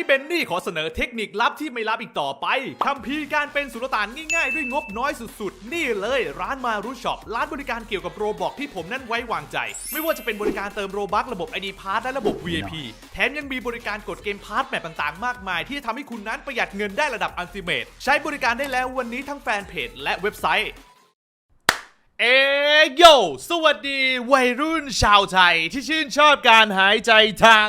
นี้เบนนี่ขอเสนอเทคนิคลับที่ไม่ลับอีกต่อไปคัมภีการเป็นสุลต่านง่ายๆ ด้วยงบน้อยสุดๆ นี่เลยร้านมารุช็อปร้านบริการเกี่ยวกับโรบอกที่ผมนั้นไว้วางใจ ไม่ว่าจะเป็นบริการเติมโรบัคระบบ ID Pass และระบบ VIP แถมยังมีบริการกดเกมพาร์ทแบบต่างๆ มากมาย ที่จะทำให้คุณนั้นประหยัดเงินได้ระดับอัลติเมทใช้บริการได้แล้ววันนี้ทั้งแฟนเพจและเว็บไซต์เอโยสวัสดีวัยรุ่นชาวไทยที่ชื่นชอบการหายใจทาง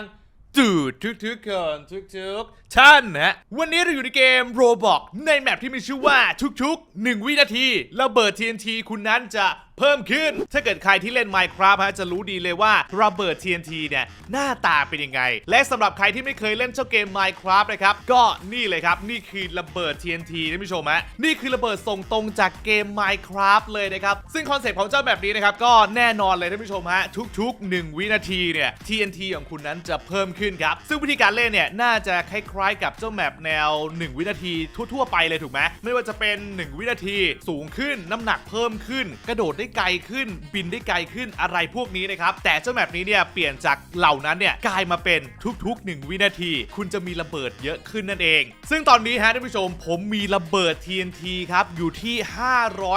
ตูดทุกๆคนทุกๆ ท่านนะวันนี้เราอยู่ในเกมโรบอกในแมปที่มีชื่อว่าทุกๆ 1 วินาทีระเบิด TNT คุณนั้นจะเพิ่มขึ้น ถ้าเกิดใครที่เล่น Minecraft ฮะจะรู้ดีเลยว่าระเบิด TNT เนี่ยหน้าตาเป็นยังไง และสำหรับใครที่ไม่เคยเล่นเจ้าเกม Minecraft นะครับ ก็นี่เลยครับ นี่คือระเบิด TNT ท่านผู้ชมฮะนี่คือระเบิดส่งตรงจากเกม Minecraft เลยนะครับ ซึ่งคอนเซ็ปต์ของเจ้าแบบนี้นะครับ ก็แน่นอนเลยท่านผู้ชมฮะทุกๆ 1 วินาทีเนี่ย TNT ของคุณนั้นจะเพิ่มขึ้นครับ ซึ่งวิธีการเล่นเนี่ยน่าจะคล้ายๆ กับเจ้าแมปแนว 1 วินาทีทั่วๆไปเลยถูกไหมไม่ว่าจะเป็น 1 วินาทีสูงขึ้นน้ำหนักเพิ่มขึ้น กระโดดได้ไกลขึ้น บินได้ไกลขึ้นอะไรพวกนี้นะครับแต่เจ้าแมปนี้เนี่ยเปลี่ยนจากเหล่านั้นเนี่ยกลายมาเป็นทุกๆ 1 วินาที คุณจะมีระเบิดเยอะขึ้นนั่นเอง ซึ่งตอนนี้ฮะท่านผู้ชม ผมมีระเบิด TNT ครับอยู่ที่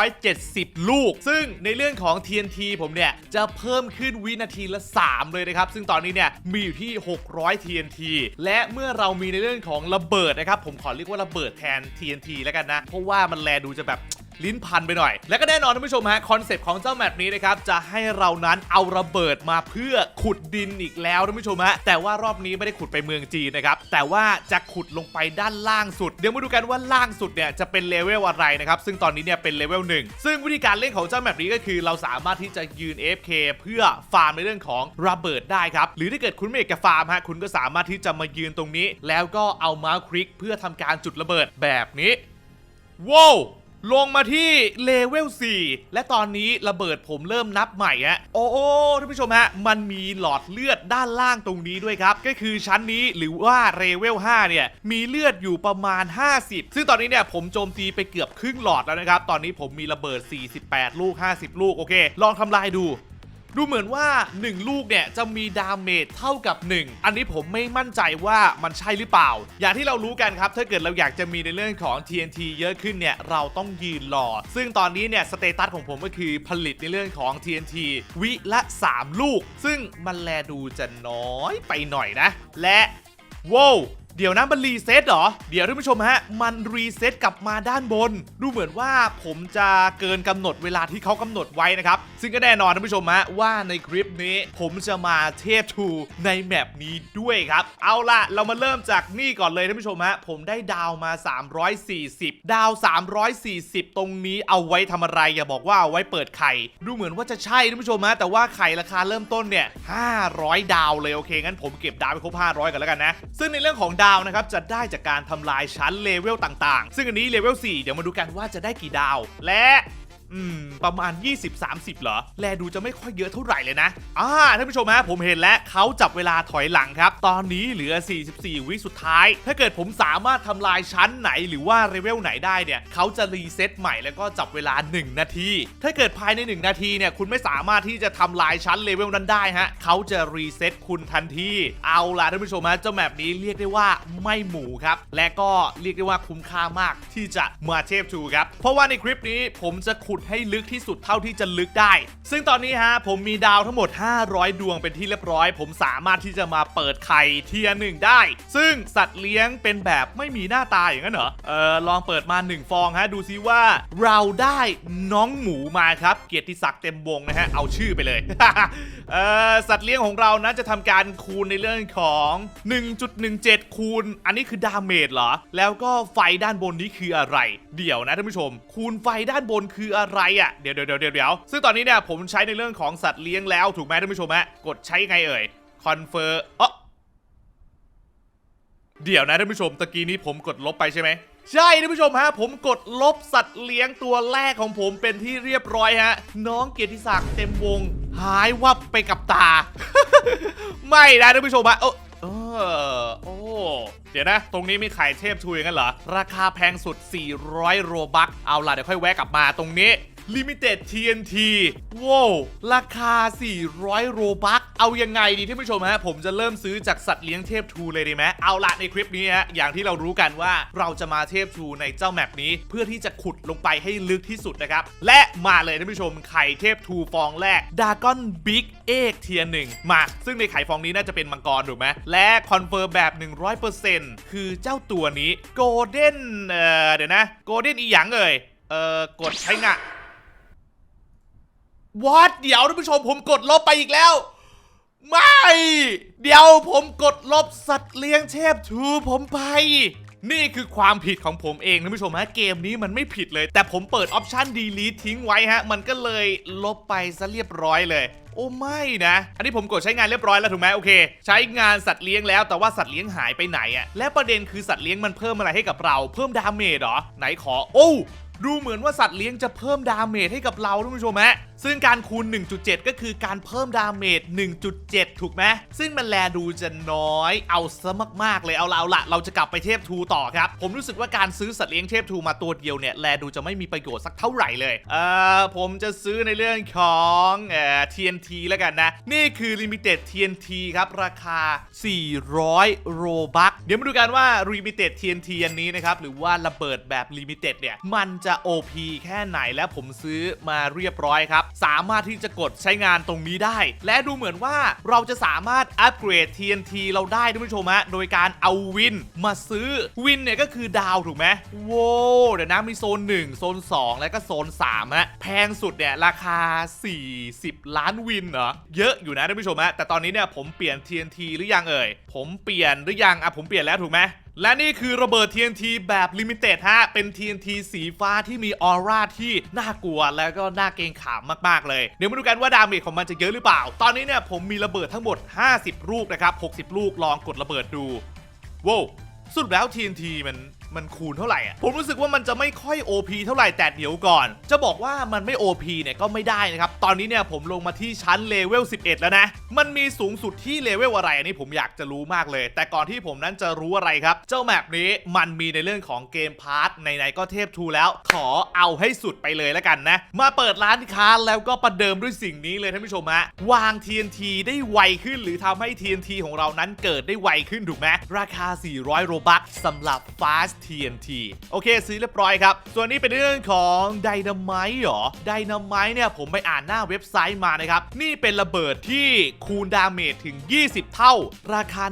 570 ลูก ซึ่งในเรื่องของ TNT ผมเนี่ยจะเพิ่มขึ้นวินาทีละ 3 เลยนะครับซึ่งตอนนี้เนี่ยมีอยู่ที่ 600 TNT และเมื่อเรามีในเรื่องของระเบิดนะครับผมขอเรียกว่าระเบิดแทน TNT แล้วกันนะ เพราะว่ามันแลดูจะแบบ ลิ้นพันไปหน่อย และก็แน่นอนท่านผู้ชมฮะคอนเซปต์ของเจ้าแมปนี้นะครับจะให้เรานั้นเอาระเบิดมาเพื่อขุดดินอีกแล้วท่านผู้ชมฮะแต่ว่ารอบนี้ไม่ได้ขุดไปเมืองจีนนะครับแต่ว่าจะขุดลงไปด้านล่างสุด เดี๋ยวมาดูกันว่าล่างสุดเนี่ยจะเป็นเลเวลอะไรนะครับซึ่งตอนนี้เนี่ยเป็นเลเวลหนึ่งซึ่งวิธีการเล่นของเจ้าแมปนี้ก็คือ เราสามารถที่จะยืน AFK เพื่อฟาร์มในเรื่องของระเบิดได้ครับหรือถ้าเกิดคุณไม่อยากจะฟาร์มฮะคุณก็สามารถที่จะมายืนตรงนี้ แล้วก็เอาเมาส์คลิกเพื่อทำการจุดระเบิดแบบนี้ว้าว ลงมาที่เลเวล 4 และตอนนี้ระเบิดผมเริ่มนับใหม่ฮะโอ้โอ้ท่านผู้ชมฮะ มันมีหลอดเลือดด้านล่างตรงนี้ด้วยครับ ก็คือชั้นนี้หรือว่าเลเวล 5 เนี่ย มีเลือดอยู่ประมาณ 50 ซึ่งตอนนี้เนี่ยผมโจมตีไปเกือบครึ่งหลอดแล้วนะครับ ตอนนี้ผมมีระเบิด 48 ลูก 50 ลูก โอเค ลองทำลายดู ดูเหมือนว่า 1 ลูกเนี่ยจะมีดาเมจเท่ากับ 1 อันนี้ผมไม่มั่นใจว่ามันใช่หรือเปล่า อย่างที่เรารู้กันครับ ถ้าเกิดเราอยากจะมีในเรื่องของ TNT เยอะขึ้นเนี่ย เราต้องยืนรอ ซึ่งตอนนี้เนี่ยสเตตัสของผมก็คือผลิตในเรื่องของ TNT วิละ 3 ลูก ซึ่งมันแลดูจะน้อยไปหน่อยนะ และว้าว เดี๋ยวนะมันรีเซ็ตเหรอ เดี๋ยวท่านผู้ชมฮะ มันรีเซ็ตกลับมาด้านบน ดูเหมือนว่าผมจะเกินกำหนดเวลาที่เขากำหนดไว้นะครับ ซึ่งก็แน่นอนท่านผู้ชมฮะว่าในคลิปนี้ผมจะมาเทพทูในแมปนี้ด้วยครับ เอาล่ะ เรามาเริ่มจากนี่ก่อนเลยท่านผู้ชมฮะ ผมได้ดาวมา 340 ดาว 340 ตรงนี้เอาไว้ทำอะไรอย่าบอกว่าเอาไว้เปิดไข่ ดูเหมือนว่าจะใช่ท่านผู้ชมฮะแต่ว่าไข่ราคาเริ่มต้นเนี่ย500 ดาวเลยโอเคงั้นผมเก็บดาวไปครบ500กันแล้วกันนะซึ่งในเรื่องของดาวนะครับจะได้จากการทำลายชั้นเลเวลต่างๆ ซึ่งอันนี้เลเวล4เดี๋ยวมาดูกันว่าจะได้กี่ดาว และ อืม ประมาณ 20-30 เหรอ แลดูจะไม่ค่อยเยอะเท่าไหร่เลยนะ อ่า ท่านผู้ชมฮะ ผมเห็นแล้วเขาจับเวลาถอยหลังครับ ตอนนี้เหลือ 44 วิสุดท้าย ถ้าเกิดผมสามารถทำลายชั้นไหนหรือว่าเลเวลไหนได้เนี่ย เขาจะรีเซ็ตใหม่แล้วก็จับเวลา 1 นาที ถ้าเกิดภายใน 1 นาทีเนี่ย คุณไม่สามารถที่จะทำลายชั้นเลเวลนั้นได้ฮะ เขาจะรีเซ็ตคุณทันที เอาล่ะท่านผู้ชมฮะ เจ้าแมปนี้เรียกได้ว่าไม่หมูครับ และก็เรียกได้ว่าคุ้มค่ามากที่จะมาเทพทูครับ เพราะว่าในคลิปนี้ผมจะขุดให้ลึกที่สุดเท่าที่จะลึกได้ ซึ่งตอนนี้ฮะผมมีดาวทั้งหมด 500 ดวงเป็นที่เรียบร้อย ผมสามารถที่จะมาเปิดไข่เทียร์หนึ่งได้ ซึ่งสัตว์เลี้ยงเป็นแบบไม่มีหน้าตาอย่างนั้นเหรอ เออลองเปิดมา 1 ฟองฮะดูซิว่าเราได้น้องหมูมาครับ เกียรติศักดิ์เต็มวงนะฮะเอาชื่อไปเลยเออสัตว์เลี้ยงของเรานะจะทำการคูณในเรื่องของ 1.17 คูณ อันนี้คือดาเมจเหรอ แล้วก็ไฟด้านบนนี้คืออะไร เดี๋ยวนะท่านผู้ชม คูณไฟด้านบนคืออะไรอะ่ะเดี๋ยวเดี๋ยวเดี๋ยวเดี๋ยวซึ่งตอนนี้เนี่ยผมใช้ในเรื่องของสัตว์เลี้ยงแล้วถูกไหมท่านผู้ชมฮะกดใช้ไงเอ่ยคอนเฟอร์อ๋อเดี๋ยวนะท่านผู้ชมตะกี้นี้ผมกดลบไปใช่ไหมใช่ท่านผู้ชมฮะผมกดลบสัตว์เลี้ยงตัวแรกของผมเป็นที่เรียบร้อยฮะ น้องเกียรติศักดิ์เต็มวง หายวับไปกับตา ไม่นะท่านผู้ชมฮะเออ ออโอ้ เดี๋ยวนะ ตรงนี้มีไข่เทพชูยงั้นเหรอ ราคาแพงสุด 400 โรบัค เอาล่ะ เดี๋ยวค่อยแวะกลับมาตรงนี้ Limited TNT ว้าวราคา 400 โรบัคเอายังไงดีท่านผู้ชมฮะ ผมจะเริ่มซื้อจากสัตว์เลี้ยงเทพทูเลยดีไหมเอาละในคลิปนี้ฮะ อย่างที่เรารู้กันว่าเราจะมาเทพทูในเจ้าแมปนี้ เพื่อที่จะขุดลงไปให้ลึกที่สุดนะครับ และมาเลยท่านผู้ชม ไข่เทพทูฟองแรกดากอนบิ๊กเอกเทียหนึ่งมา ซึ่งในไข่ฟองนี้น่าจะเป็นมังกรถูกไหมและคอนเฟิร์มแบบ 100%คือเจ้าตัวนี้โกลเด้นเออเดี๋ยวนะโกลเด้นอีหยังเอ่ยเอ่อกดใช้งะ วอดเดี๋ยวท่านผู้ชมผมกดลบไปอีกแล้ว ไม่ เดี๋ยวผมกดลบสัตว์เลี้ยงเทพทูผมไป นี่คือความผิดของผมเองท่านผู้ชมฮะเกมนี้มันไม่ผิดเลย แต่ผมเปิดออปชัน delete ทิ้งไว้ฮะ มันก็เลยลบไปซะเรียบร้อยเลย โอ้ไม่นะ อันนี้ผมกดใช้งานเรียบร้อยแล้วถูกไหมโอเค ใช้งานสัตว์เลี้ยงแล้วแต่ว่าสัตว์เลี้ยงหายไปไหนอะและประเด็นคือสัตว์เลี้ยงมันเพิ่มอะไรให้กับเราเพิ่มดาเมจเหรอไหนขอ โอ้ดูเหมือนว่าสัตว์เลี้ยงจะเพิ่มดาเมจให้กับเราท่านผู้ชมฮะ ซึ่งการคูณ 1.7 ก็คือการเพิ่มดาเมจ 1.7 ถูกไหมซึ่งมันแลดูจะน้อยเอาซะมากๆ เลยเอาละเอาละเราจะกลับไปเทพทูต่อครับ ผมรู้สึกว่าการซื้อสัตว์เลี้ยงเทพทูมาตัวเดียวเนี่ยแลดูจะไม่มีประโยชน์สักเท่าไหร่เลยเอ่อผมจะซื้อในเรื่องของเอ่อ TNT แล้วกันนะ นี่คือ Limited TNT ครับ ราคา 400 โรบัคเดี๋ยวมาดูกันว่า Limited TNT อันนี้นะครับหรือว่าระเบิดแบบ Limited เนี่ยมันจะ OP แค่ไหนและผมซื้อมาเรียบร้อยครับสามารถที่จะกดใช้งานตรงนี้ได้ และดูเหมือนว่าเราจะสามารถอัปเกรด TNT เราได้ท่านผู้ชมฮะโดยการเอาวินมาซื้อวินเนี่ยก็คือดาวถูกไหมโว้วเดี๋ยวนะมีโซน 1 โซน 2 แล้วก็โซน3ฮะแพงสุดเนี่ยราคา 40 ล้านวินเหรอเยอะอยู่นะท่านผู้ชมฮะแต่ตอนนี้เนี่ยผมเปลี่ยน TNT หรือยังเอ่ยผมเปลี่ยนหรือยังอะผมเปลี่ยนแล้วถูกไหม และนี่คือระเบิด TNT แบบลิมิเต็ดฮะ เป็น TNT สีฟ้าที่มีออร่าที่น่ากลัวแล้วก็น่าเกรงขามมาก ๆ เลย เดี๋ยวมาดูกันว่าดาเมจของมันจะเยอะหรือเปล่า ตอนนี้เนี่ยผมมีระเบิดทั้งหมด 50 ลูกนะครับ 60 ลูกลองกดระเบิดดูว้าวสุดแล้ว TNT มัน มันคูณเท่าไหร่อะผมรู้สึกว่ามันจะไม่ค่อย OP เท่าไหร่แต่เดี๋ยวก่อน จะบอกว่ามันไม่ OP เนี่ยก็ไม่ได้นะครับ ตอนนี้เนี่ยผมลงมาที่ชั้นเลเวล11 แล้วนะ มันมีสูงสุดที่เลเวลอะไรอันนี้ผมอยากจะรู้มากเลย แต่ก่อนที่ผมนั้นจะรู้อะไรครับ เจ้าแมปนี้มันมีในเรื่องของเกมพาร์ทไหนก็เทพทูแล้ว ขอเอาให้สุดไปเลยแล้วกันนะ มาเปิดร้านค้าแล้วก็ประเดิมด้วยสิ่งนี้เลยท่านผู้ชมฮะวาง TNT ได้ไวขึ้น หรือทำให้ TNT ของเรานั้นเกิดได้ไวขึ้นถูกไหมราคา 400 โรบัคสำหรับ Fast TNT โอเค ซื้อเรียบร้อยครับ ส่วนนี้เป็นเรื่องของ Dynamite เหรอไดนามายเนี่ยผมไปอ่านหน้าเว็บไซต์มานะครับ นี่เป็นระเบิดที่คูณดาเมจถึง 20 เท่า ราคา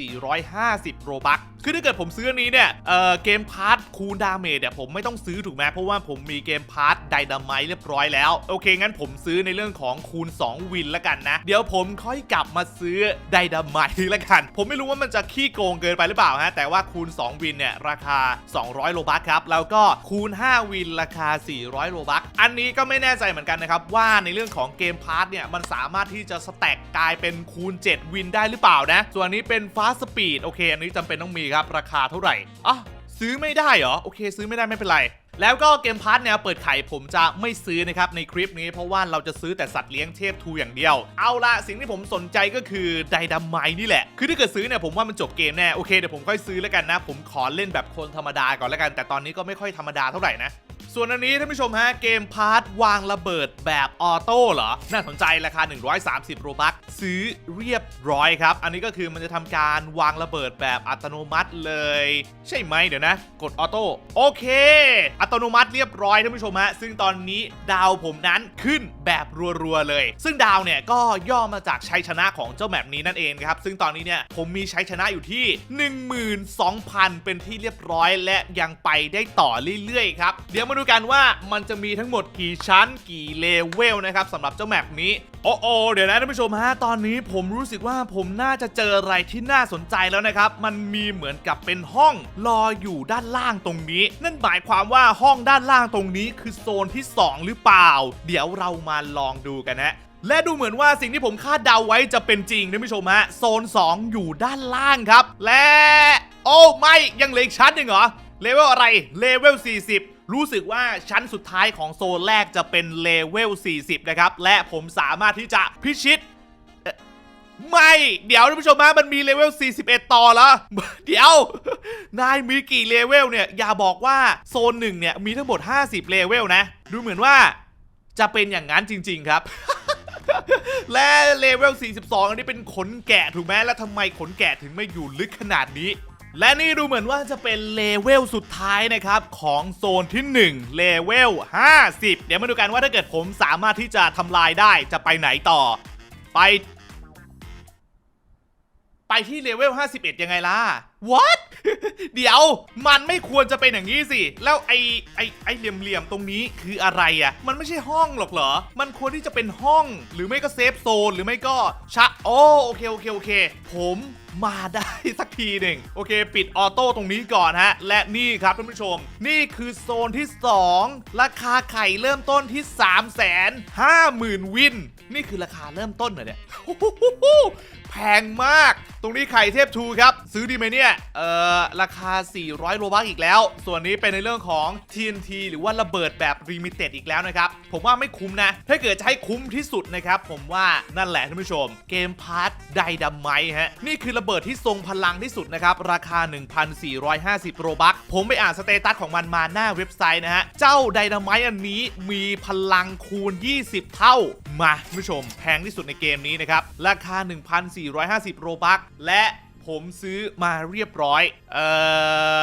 1,450 โรบัคคือถ้าเกิดผมซื้อนี้เนี่ยเเกมพาร์ท คูณดาเมจเนี่ยผมไม่ต้องซื้อถูกไหมเพราะว่าผมมีเกมพาร์ทไดนาไมต์เรียบร้อยแล้ว โอเคงั้นผมซื้อในเรื่องของคูณ 2 วินล้วกันนะ เดี๋ยวผมค่อยกลับมาซื้อไดนาไมต์แล้วกัน ผมไม่รู้ว่ามันจะขี้โกงเกินไปหรือเปล่าฮะแต่ว่าคูณ 2 วินเนี่ยราคา 200 โลบัคครับแล้วก็คูณ 5 วินราคา 400 โลบัคอันนี้ก็ไม่แน่ใจเหมือนกันนะครับว่าในเรื่องของเกมพาร์ทเนี่ยมันสามารถที่จะสแต็กกลายเป็นคูณ 7 วินได้หรือเปล่านะ ส่วนนี้เป็นฟาสปีดโอเค อันนี้จำเป็นต้องมีครับราคาเท่าไหร่อะ ซื้อไม่ได้เหรอ โอเค ซื้อไม่ได้ไม่เป็นไร แล้วก็เกมพาร์ทแนวเปิดไข่ผมจะไม่ซื้อนะครับในคลิปนี้เพราะว่าเราจะซื้อแต่สัตว์เลี้ยงเทพทูอย่างเดียว เอาละสิ่งที่ผมสนใจก็คือไดดัมไมนี่แหละ คือถ้าเกิดซื้อเนี่ยผมว่ามันจบเกมแน่โอเคเดี๋ยวผมค่อยซื้อแล้วกันนะ ผมขอเล่นแบบคนธรรมดาก่อนแล้วกัน แต่ตอนนี้ก็ไม่ค่อยธรรมดาเท่าไหร่นะ ส่วนอันนี้ท่านผู้ชมฮะ เกมพาร์ทวางระเบิดแบบออโต้เหรอ น่าสนใจราคา 130 โรบัคซื้อเรียบร้อยครับ อันนี้ก็คือมันจะทำการวางระเบิดแบบอัตโนมัติเลย ใช่ไหมเดี๋ยวนะ กดออโต้โอเค อัตโนมัติเรียบร้อยท่านผู้ชมฮะ ซึ่งตอนนี้ดาวผมนั้นขึ้นแบบรัวๆเลย ซึ่งดาวเนี่ยก็ย่อมาจากชัยชนะของเจ้าแมปนี้นั่นเองครับ ซึ่งตอนนี้เนี่ยผมมีชัยชนะอยู่ที่ 12,000 เป็นที่เรียบร้อยและยังไปได้ต่อเรื่อยๆครับเดี๋ยวมาดูกันว่ามันจะมีทั้งหมดกี่ชั้นกี่เลเวลนะครับสำหรับเจ้าแมปนี้ โอ้โอเดี๋ยวนะท่านผู้ชมฮะตอนนี้ผมรู้สึกว่าผมน่าจะเจออะไรที่น่าสนใจแล้วนะครับ มันมีเหมือนกับเป็นห้องรออยู่ด้านล่างตรงนี้ นั่นหมายความว่าห้องด้านล่างตรงนี้คือโซนที่ 2 หรือเปล่า เดี๋ยวเรามาลองดูกันนะและดูเหมือนว่าสิ่งที่ผมคาดเดาไว้จะเป็นจริงท่านผู้ชมฮะโซน 2 อยู่ด้านล่างครับ และ โอ้ไม่ยังเหลืออีกชั้นหนึ่งเหรอเลเวลอะไรเลเวล40 รู้สึกว่าชั้นสุดท้ายของโซนแรกจะเป็นเลเวล 40 นะครับ และผมสามารถที่จะพิชิต ไม่ เดี๋ยวท่านผู้ชมฮะมันมีเลเวล 41 ต่อแล้ว เดี๋ยว นายมีกี่เลเวลเนี่ย อย่าบอกว่าโซนหนึ่งเนี่ย มีทั้งหมด 50 เลเวลนะ ดูเหมือนว่าจะเป็นอย่างนั้นจริง ๆ ครับและเลเวล 42 อันนี้เป็นขนแกะถูกไหมแล้วทำไมขนแกะถึงไม่อยู่ลึกขนาดนี้ และนี่ดูเหมือนว่าจะเป็นเลเวลสุดท้ายนะครับ ของโซนที่ 1 เลเวล 50 เดี๋ยวมาดูกันว่าถ้าเกิดผมสามารถที่จะทำลายได้จะไปไหนต่อ ไป ไปที่เลเวล 51 ยังไงล่ะ what เดี๋ยวมันไม่ควรจะเป็นอย่างนี้สิ แล้วไอ้ไอ้ไอ้เหลี่ยมๆตรงนี้คืออะไรอะ่ะ มันไม่ใช่ห้องหรอกเหรอ มันควรที่จะเป็นห้อง หรือไม่ก็เซฟโซน หรือไม่ก็ชะโอโอเคโอเคโอเค ผม มาได้สักทีหนึ่งโอเค ปิดออโต้ตรงนี้ก่อนฮะ และนี่ครับท่านผู้ชม นี่คือโซนที่ 2 ราคาไข่เริ่มต้นที่ 3 5 0 0 0 0 วิน นี่คือราคาเริ่มต้นเหรอเนี่ย พงมาก ตรงนี้ไข่เทพทูครับ ซื้อดีไหมเนี่ย เอ่อ ราคา 400 โลบักอีกแล้ว ส่วนนี้เป็นในเรื่องของ TNT หรือว่าระเบิดแบบรีมิเต็ดอีกแล้วนะครับ ผมว่าไม่คุ้มนะ ถ้าเกิดจะให้คุ้มที่สุดนะครับ ผมว่านั่นแหละท่านผู้ชม เกมพาร์ทไดดัมไมฮะ นี่คือระเบิดที่ทรงพลังที่สุดนะครับ ราคา 1,450โลบักผมไปอ่านสเตตัสของมันมาหน้าเว็บไซต์นะฮะ เจ้าไดนาไมอันนี้มีพลังคูณ 20 เท่า มาท่านผู้ชม แพงที่สุดในเกมนี้นะครับ ราคา 1,4 450 โรบักและผมซื้อมาเรียบร้อย เอ่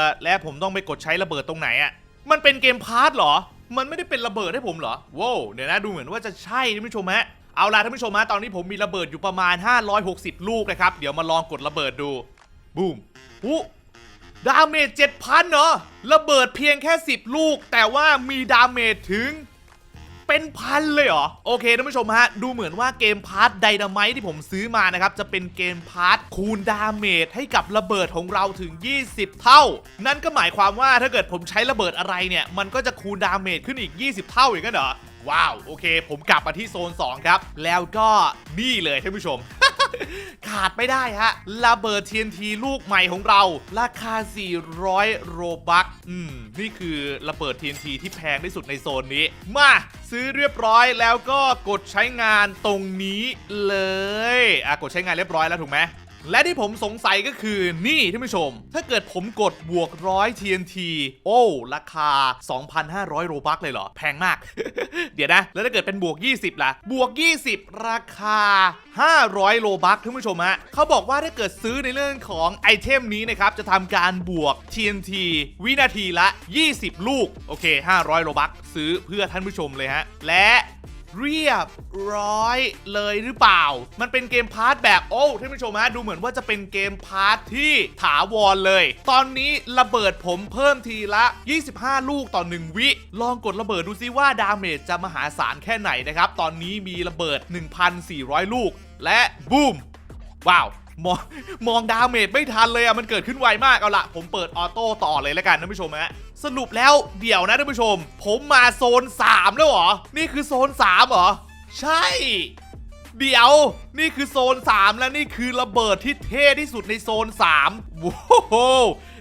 อ และผมต้องไปกดใช้ระเบิดตรงไหนอะมันเป็นเกมพาร์ทเหรอ มันไม่ได้เป็นระเบิดให้ผมเหรอว้าวเดี๋ยวนะดูเหมือนว่าจะใช่ท่านผู้ชมฮะ เอาล่ะท่านผู้ชมฮะ ตอนนี้ผมมีระเบิดอยู่ประมาณ 560 ลูกนะครับ เดี๋ยวมาลองกดระเบิดดู บูมอู้ดาเมจ7,000เหรอระเบิดเพียงแค่ 10 ลูก แต่ว่ามีดาเมจถึง เป็นพันเลยเหรอ โอเคท่านผู้ชมฮะ ดูเหมือนว่าเกมพาร์ทไดนาไมท์ที่ผมซื้อมานะครับ จะเป็นเกมพาร์ทคูณดาเมจให้กับระเบิดของเราถึง 20 เท่า นั่นก็หมายความว่าถ้าเกิดผมใช้ระเบิดอะไรเนี่ย มันก็จะคูณดาเมจขึ้นอีก 20 เท่าอย่างนั้นเหรอ ว้าว โอเค ผมกลับมาที่โซน 2 ครับ แล้วก็นี่เลยท่านผู้ชม ขาดไม่ได้ฮะระเบิด TNT ลูกใหม่ของเรา ราคา 400 โรบัคอืม นี่คือระเบิด TNT ที่แพงที่สุดในโซนนี้ มาซื้อเรียบร้อยแล้วก็กดใช้งานตรงนี้เลย อะ กดใช้งานเรียบร้อยแล้วถูกไหม และที่ผมสงสัยก็คือนี่ท่านผู้ชม ถ้าเกิดผมกดบวกร้อย TNT โอ้ราคา 2,500 โรบัคเลยเหรอ แพงมาก เดี๋ยวนะ แล้วถ้าเกิดเป็นบวก 20 ล่ะ บวก 20 ราคา 500 โลบัคท่านผู้ชมฮะเขาบอกว่าถ้าเกิดซื้อในเรื่องของไอเทมนี้นะครับ จะทำการบวก TNT วินาทีละ 20 ลูก โอเค 500 โลบัคซื้อเพื่อท่านผู้ชมเลยฮะ และ เรียบร้อยเลยหรือเปล่า มันเป็นเกมพาร์ทแบบโอ้ท่านผู้ชมฮะดูเหมือนว่าจะเป็นเกมพาร์ทที่ถาวรเลย ตอนนี้ระเบิดผมเพิ่มทีละ 25 ลูกต่อ 1 วิ ลองกดระเบิดดูซิว่าดาเมจจะมหาศาลแค่ไหนนะครับ ตอนนี้มีระเบิด 1,400 ลูก และบูมว้าว มองมองดาเมจไม่ทันเลยอะมันเกิดขึ้นไวมากเอาละผมเปิดออโต้ต่อเลยแล้วกันท่านผู้ชมฮะสรุปแล้วเดี๋ยวนะท่านผู้ชม ผมมาโซน 3 แล้วเหรอ นี่คือโซน 3 เหรอ ใช่ เดี๋ยว นี่คือโซน 3 แล้วนี่คือระเบิดที่เท่ที่สุดในโซน3โว้โห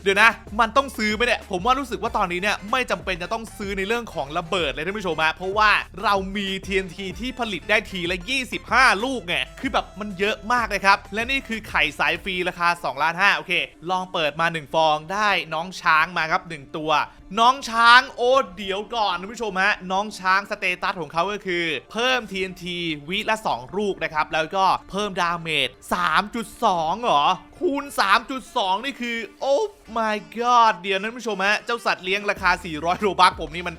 เดี๋ยวนะ มันต้องซื้อไหมเนี่ย ผมว่ารู้สึกว่าตอนนี้เนี่ยไม่จำเป็นจะต้องซื้อในเรื่องของระเบิดเลยท่านผู้ชมฮะเพราะว่าเรามี TNT ที่ผลิตได้ทีละ 25 ลูกไงคือแบบมันเยอะมากเลยครับ และนี่คือไข่สายฟรีราคา2ล้าน5โอเค ลองเปิดมา 1 ฟองได้น้องช้างมาครับ 1 ตัว น้องช้างโอ้เดี๋ยวก่อนคุณผู้ชมฮะน้องช้างสเตตัสของเขาก็คือ เพิ่ม TNT วิละ 2 ลูกนะครับ แล้วก็เพิ่มดาเมจ 3.2เหรอ คูณ 3.2 นี่คือ โอ้ my god เดี๋ยวนั้นผู้ชมฮะ เจ้าสัตว์เลี้ยงราคา 400 โรบัคผมนี่มัน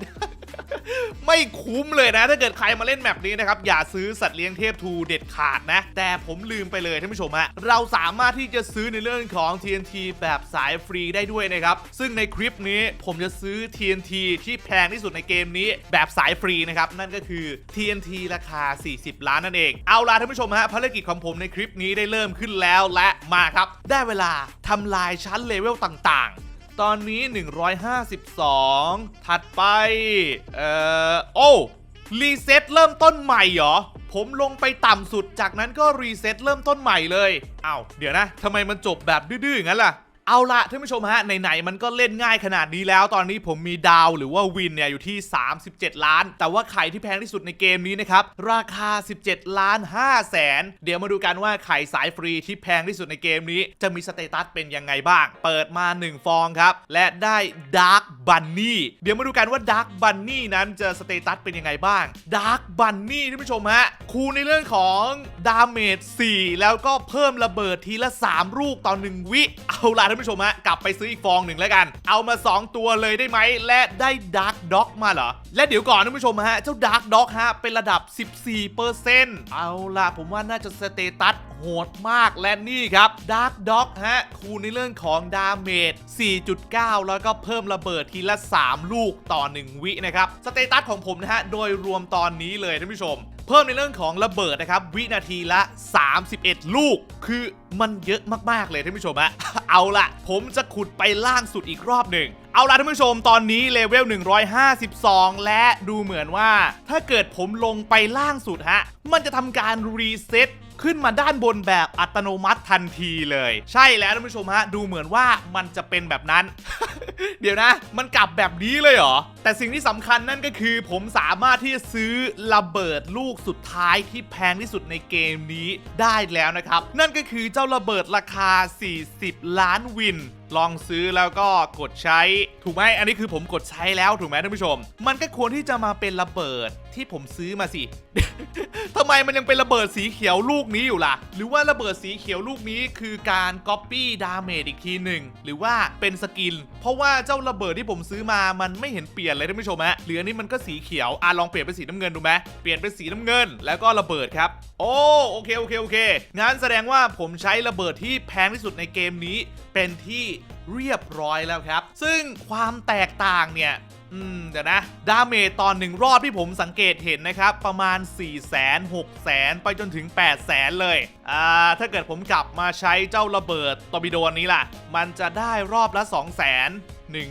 ไม่คุ้มเลยนะ ถ้าเกิดใครมาเล่นแมปนี้นะครับ อย่าซื้อสัตว์เลี้ยงเทพทูเด็ดขาดนะ แต่ผมลืมไปเลยท่านผู้ชมฮะเราสามารถที่จะซื้อในเรื่องของ TNT แบบสายฟรีได้ด้วยนะครับ ซึ่งในคลิปนี้ผมจะซื้อ TNT ที่แพงที่สุดในเกมนี้ แบบสายฟรีนะครับ นั่นก็คือ TNT ราคา 40 ล้านนั่นเอง เอาล่ะท่านผู้ชมฮะภารกิจของผมในคลิปนี้ได้เริ่มขึ้นแล้วและมาครับ ได้เวลาทำลายชั้นเลเวลต่างๆ ตอนนี้ 152 ถัดไป เอ่อ โอ้รีเซ็ตเริ่มต้นใหม่เหรอ ผมลงไปต่ำสุดจากนั้นก็รีเซ็ตเริ่มต้นใหม่เลยอ้าวเดี๋ยวนะทำไมมันจบแบบดื้อๆงั้นล่ะ เอาละท่านผู้ชมฮะไหนๆมันก็เล่นง่ายขนาดนี้แล้ว ตอนนี้ผมมีดาวหรือว่าวินเนี่ยอยู่ที่ 37 ล้าน แต่ว่าไข่ที่แพงที่สุดในเกมนี้นะครับ ราคา 17 ล้าน5แสนเดี๋ยวมาดูกันว่าไข่สายฟรีที่แพงที่สุดในเกมนี้ จะมีสเตตัสเป็นยังไงบ้าง เปิดมา 1 ฟองครับ และได้ดาร์ b บันนี่เดี๋ยวมาดูกันว่าดาร์ b บันนี่นั้นจะสเตตัสเป็นยังไงบ้างดาร์ b บันนี่ท่านผู้ชมฮะคูณในเรื่องของดาเมจ4แล้วก็เพิ่มระเบิดทีละ 3 ลูกต่อ1วิเอาละานผู้ชมฮะกลับไปซื้ออีกฟองหนึ่งแล้วกัน เอามา 2 ตัวเลยได้ไหมและได้ดาร์ d ด็อกมาเหรอ และเดี๋ยวก่อนท่านผู้ชมฮะเจ้าดาร์ d ด็อกฮะเป็นระดับ 14%เอาล่ะผมว่าน่าจะสเตตัสโหดมากและนี่ครับดาร์ d ด็อกฮะคูณในเรื่องของดาเมจ 4.9 แล้วก็เพิ่มระเบิดทีละ 3 ลูกต่อ 1 วินะครับ สเตตัสของผมนะฮะ โดยรวมตอนนี้เลยท่านผู้ชม เพิ่มในเรื่องของระเบิดนะครับ วินาทีละ 31 ลูก คือมันเยอะมาก ๆ เลยท่านผู้ชมฮะเอาละผมจะขุดไปล่างสุดอีกรอบหนึ่งเอาล่ะท่านผู้ชมตอนนี้เลเวล 152 และดูเหมือนว่า ถ้าเกิดผมลงไปล่างสุดฮะ มันจะทำการรีเซ็ต ขึ้นมาด้านบนแบบอัตโนมัติทันทีเลย ใช่แล้วท่านผู้ชมฮะ ดูเหมือนว่ามันจะเป็นแบบนั้น เดี๋ยวนะ มันกลับแบบนี้เลยเหรอ แต่สิ่งที่สำคัญนั่นก็คือผมสามารถที่จะซื้อระเบิดลูกสุดท้ายที่แพงที่สุดในเกมนี้ได้แล้วนะครับ นั่นก็คือเจ้าระเบิดราคา 40 ล้านวิน ลองซื้อแล้วก็กดใช้ ถูกไหมอันนี้คือผมกดใช้แล้วถูกไหมท่านผู้ชม มันก็ควรที่จะมาเป็นระเบิดที่ผมซื้อมาสิทำไมมันยังเป็นระเบิดสีเขียวลูกนี้อยู่ล่ะ หรือว่าระเบิดสีเขียวลูกนี้คือการก๊อปปี้ดาเมจอีกทีหนึ่ง หรือว่าเป็นสกิน เพราะว่าเจ้าระเบิดที่ผมซื้อมา มันไม่เห็นเปลี่ยนเลยท่านผู้ชมฮะ เหลือนี่มันก็สีเขียว อะลองเปลี่ยนเป็นสีน้ำเงินดูไหมเปลี่ยนเป็นสีน้ำเงิน แล้วก็ระเบิดครับ โอ้ โอเค โอเค โอเค งั้นแสดงว่าผมใช้ระเบิดที่แพงที่สุดในเกมนี้ เป็นที่เรียบร้อยแล้วครับ ซึ่งความแตกต่างเนี่ยอืมเดี๋ยวนะ ดาเมจตอนหนึ่งรอบที่ผมสังเกตเห็นนะครับ ประมาณ 4 0 0 0 0 6 0 0 0 0ไปจนถึง 8 0 0 0 0 เลย อ่า ถ้าเกิดผมกลับมาใช้เจ้าระเบิดตอร์ปิโดอันนี้ล่ะ มันจะได้รอบละ 2 0 0 0 0 1 0 0 0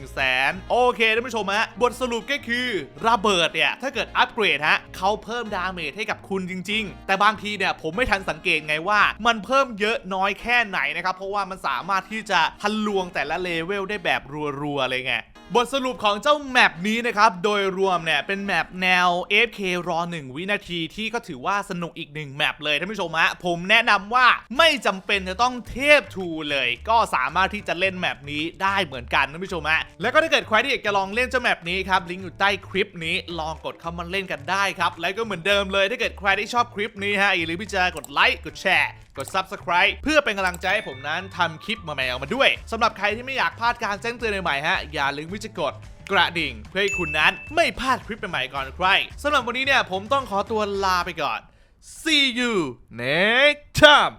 0 0โอเคท่านผู้ชมฮะบทสรุปก็คือระเบิดเนี่ย ถ้าเกิดอัปเกรดฮะเขาเพิ่มดาเมจให้กับคุณจริง ๆ แต่บางทีเนี่ยผมไม่ทันสังเกตไงว่า มันเพิ่มเยอะน้อยแค่ไหนนะครับ เพราะว่ามันสามารถที่จะทะลวงแต่ละเลเวลได้แบบรัวๆเลยไง บทสรุปของเจ้าแมปนี้นะครับ โดยรวมเนี่ย เป็นแมปแนว AFK รอ 1 วินาทีที่ก็ถือว่าสนุกอีกหนึ่งแมปเลยท่านผู้ชมฮะผมแนะนำว่าไม่จำเป็นจะต้องเทพทูเลย ก็สามารถที่จะเล่นแมปนี้ได้เหมือนกันท่านผู้ชมฮะแล้วก็ถ้าเกิดใครที่อยากจะลองเล่นเจ้าแมปนี้ครับลิงก์อยู่ใต้คลิปนี้ลองกดเข้ามาเล่นกันได้ครับแล้วก็เหมือนเดิมเลยถ้าเกิดใครที่ชอบคลิปนี้ฮะอย่าลืมที่จะกดไลค์กดแชร์ กด Subscribe เพื่อเป็นกำลังใจให้ผมนั้นทำคลิปมาใหม่ออกมาด้วยสำหรับใครที่ไม่อยากพลาดการแจ้งเตือนใหม่ๆฮะอย่าลืมวิจกดกระดิ่ง เพื่อให้คุณนั้นไม่พลาดคลิปใหม่ๆก่อนใครสำหรับวันนี้เนี่ยผมต้องขอตัวลาไปก่อน see you next time